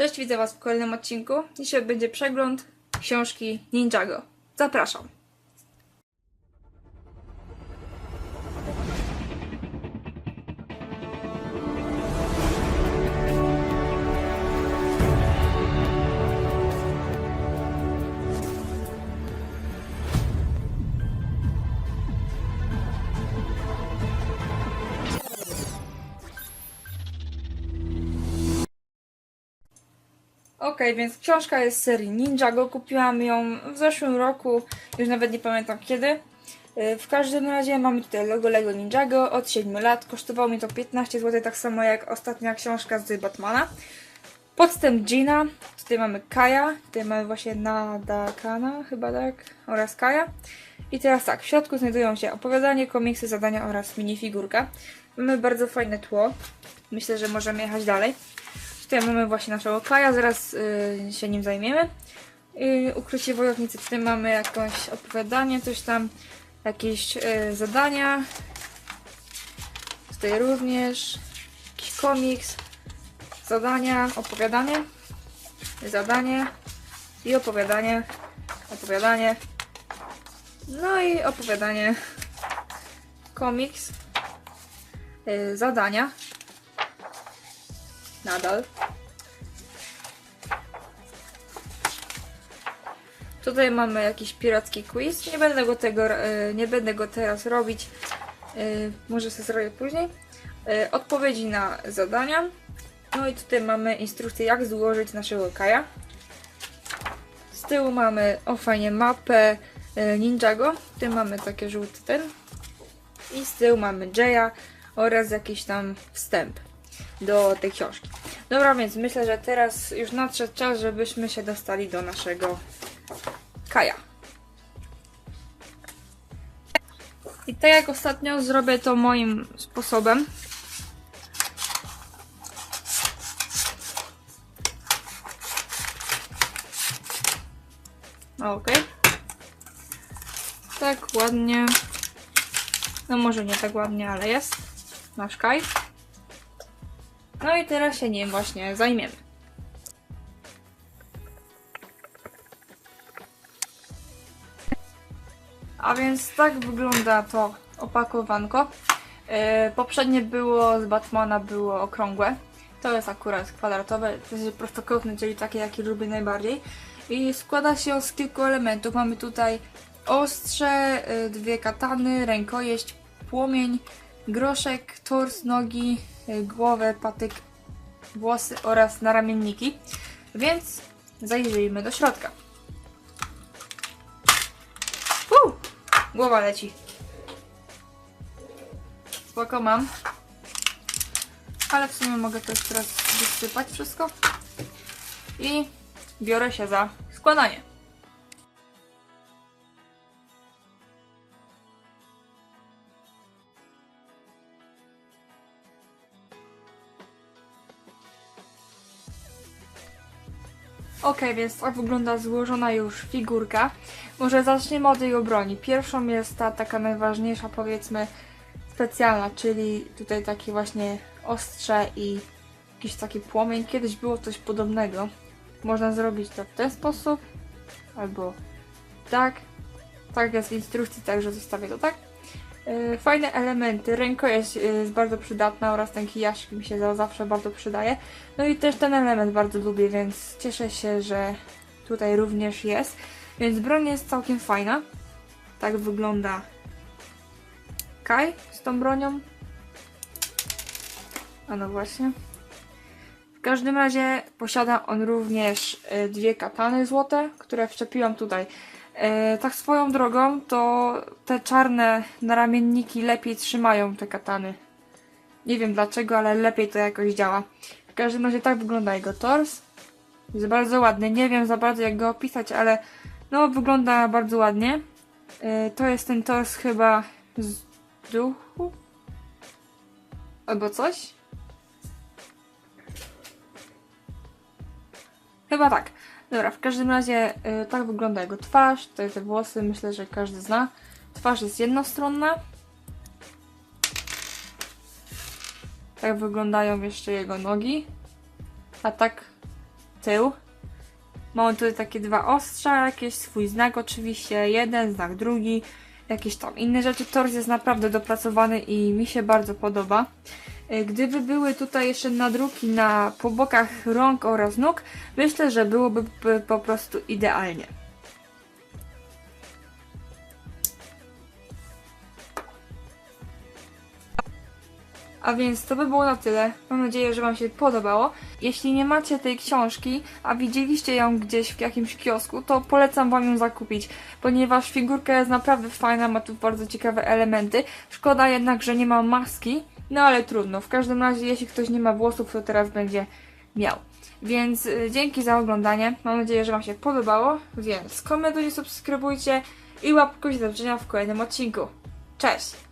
Cześć, widzę Was w kolejnym odcinku. Dzisiaj będzie przegląd książki Ninjago. Zapraszam. Okej, więc książka jest z serii Ninjago. Kupiłam ją w zeszłym roku, już nawet nie pamiętam kiedy. Yy, W każdym razie mamy tutaj logo Lego Ninjago od 7 lat. Kosztowało mi to 15 zł, tak samo jak ostatnia książka z Batmana. Podstęp Gina. Tutaj mamy Kaja. Tutaj mamy właśnie Nadakana, chyba tak, oraz Kaja. I teraz tak, w środku znajdują się opowiadanie, komiksy, zadania oraz minifigurka. Mamy bardzo fajne tło. Myślę, że możemy jechać dalej. Tutaj mamy właśnie naszego Kaja, zaraz y, się nim zajmiemy. Y, ukrycie wojownicy, tutaj mamy jakieś opowiadanie, coś tam, jakieś y, zadania. Tutaj również jakiś komiks, zadania, opowiadanie, zadanie i opowiadanie, opowiadanie, no i opowiadanie, komiks, y, zadania, nadal. Tutaj mamy jakiś piracki quiz. Nie będę go tego, e, nie będę go teraz robić. E, Może sobie zrobię później. E, Odpowiedzi na zadania. No i tutaj mamy instrukcję jak złożyć naszego kaja. Z tyłu mamy o fajnie mapę Ninjago. Tutaj mamy takie żółty ten. I z tyłu mamy Jaya oraz jakiś tam wstęp do tej książki. Dobra, więc myślę, że teraz już nadszedł czas, żebyśmy się dostali do naszego Kaja. I tak jak ostatnio zrobię to moim sposobem. Okej. Tak ładnie. No może nie tak ładnie, ale jest. Nasz Kaj. No i teraz się nim właśnie zajmiemy. A więc tak wygląda to opakowanko. Yy, poprzednie było z Batmana, było okrągłe. To jest akurat kwadratowe, to jest prostokątne, czyli takie, jakie lubię najbardziej. I składa się z kilku elementów. Mamy tutaj ostrze, yy, dwie katany, rękojeść, płomień, groszek, tors, nogi, yy, głowę, patyk, włosy oraz naramienniki. Więc zajrzyjmy do środka. Głowa leci. Spoko mam. Ale w sumie mogę to teraz wysypać wszystko. I biorę się za składanie. Ok, więc tak wygląda złożona już figurka. Może zaczniemy od jej obroni. Pierwszą jest ta taka najważniejsza, powiedzmy, specjalna, czyli tutaj takie właśnie ostrze i jakiś taki płomień. Kiedyś było coś podobnego. Można zrobić to w ten sposób, albo tak. Tak jest w instrukcji, także zostawię to tak. Yy, Fajne elementy, rękojeść yy, jest bardzo przydatna oraz ten kijaszek mi się za- zawsze bardzo przydaje. No i też ten element bardzo lubię, więc cieszę się, że tutaj również jest. Więc broń jest całkiem fajna. Tak wygląda Kai z tą bronią. A no właśnie. W każdym razie posiada on również e, dwie katany złote, które wszczepiłam tutaj. E, tak swoją drogą, to te czarne naramienniki lepiej trzymają te katany. Nie wiem dlaczego, ale lepiej to jakoś działa. W każdym razie tak wygląda jego tors. Jest bardzo ładny. Nie wiem za bardzo jak go opisać, ale no wygląda bardzo ładnie. E, To jest ten tors chyba z duchu? Albo coś? Chyba tak. Dobra, w każdym razie y, tak wygląda jego twarz. Tutaj te włosy, myślę, że każdy zna. Twarz jest jednostronna. Tak wyglądają jeszcze jego nogi. A tak tył. Mamy tutaj takie dwa ostrza, jakieś swój znak oczywiście, jeden, znak drugi, jakieś tam inne rzeczy. Tors jest naprawdę dopracowany i mi się bardzo podoba. Y, Gdyby były tutaj jeszcze nadruki na po bokach rąk oraz nóg, myślę, że byłoby po prostu idealnie. A więc to by było na tyle. Mam nadzieję, że Wam się podobało. Jeśli nie macie tej książki, a widzieliście ją gdzieś w jakimś kiosku, to polecam Wam ją zakupić, ponieważ figurka jest naprawdę fajna, ma tu bardzo ciekawe elementy. Szkoda jednak, że nie ma maski, no ale trudno. W każdym razie, jeśli ktoś nie ma włosów, to teraz będzie miał. Więc y, dzięki za oglądanie. Mam nadzieję, że Wam się podobało. Więc komentujcie, subskrybujcie i łapkujcie do zobaczenia w kolejnym odcinku. Cześć!